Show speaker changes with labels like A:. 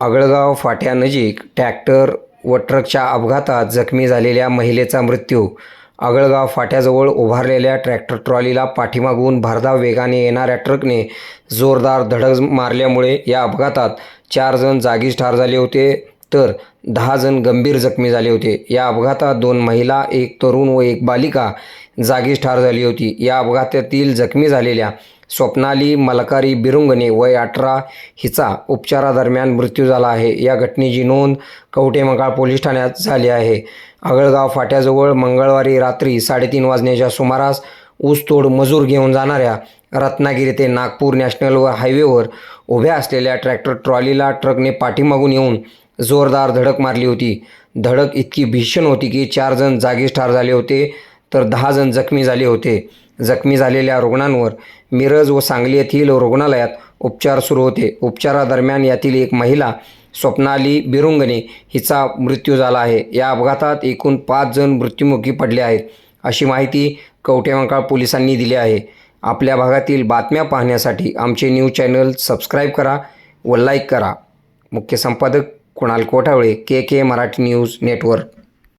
A: Agalgaon फाट्यानजीक tractor व ट्रकच्या अपघातात जखमी झालेल्या महिलेचा मृत्यू. आगळगाव फाट्याजवळ उभारलेल्या ट्रॅक्टर ट्रॉलीला पाठीमागून भरधाव वेगाने येणाऱ्या ट्रकने जोरदार धडक मारल्यामुळे या अपघातात चार जण जागीच ठार झाले होते तर दहा जण गंभीर जखमी झाले होते. या अपघातात दोन महिला एक तरुण व एक बालिका जागीच ठार झाली होती. या अपघातातील जखमी झालेल्या स्वप्नाली मलकारी बिरुंगणे वय अठरा हिचा उपचारादरम्यान मृत्यू झाला आहे. या घटनेची नोंद कवठेमंकाळ पोलीस ठाण्यात झाली आहे. आगळगाव फाट्याजवळ मंगळवारी रात्री साडेतीन वाजण्याच्या सुमारास ऊसतोड मजूर घेऊन जाणाऱ्या रत्नागिरी ते नागपूर नॅशनल व हायवेवर उभ्या असलेल्या ट्रॅक्टर ट्रॉलीला ट्रकने पाठीमागून येऊन जोरदार धडक मारली होती. धडक इतकी भीषण होती की चार जण जागीच ठार झाले होते. तर दहा जण जखमी झाले होते. जखमी झालेल्या रुग्णांवर मिरज व सांगली येथील रुग्णालयात उपचार सुरू होते. उपचारादरम्यान यातील एक महिला स्वप्नाली बिरुंगणे हिचा मृत्यू झाला आहे. या अपघातात एकूण पाच जण मृत्युमुखी पडले आहेत अशी माहिती कवठेमंकाळ पोलिसांनी दिली आहे. आपल्या भागातील बातम्या पाहण्यासाठी आमचे न्यूज चॅनल सबस्क्राईब करा व लाईक करा. मुख्य संपादक Kunal Kothavale K K Marathi news network.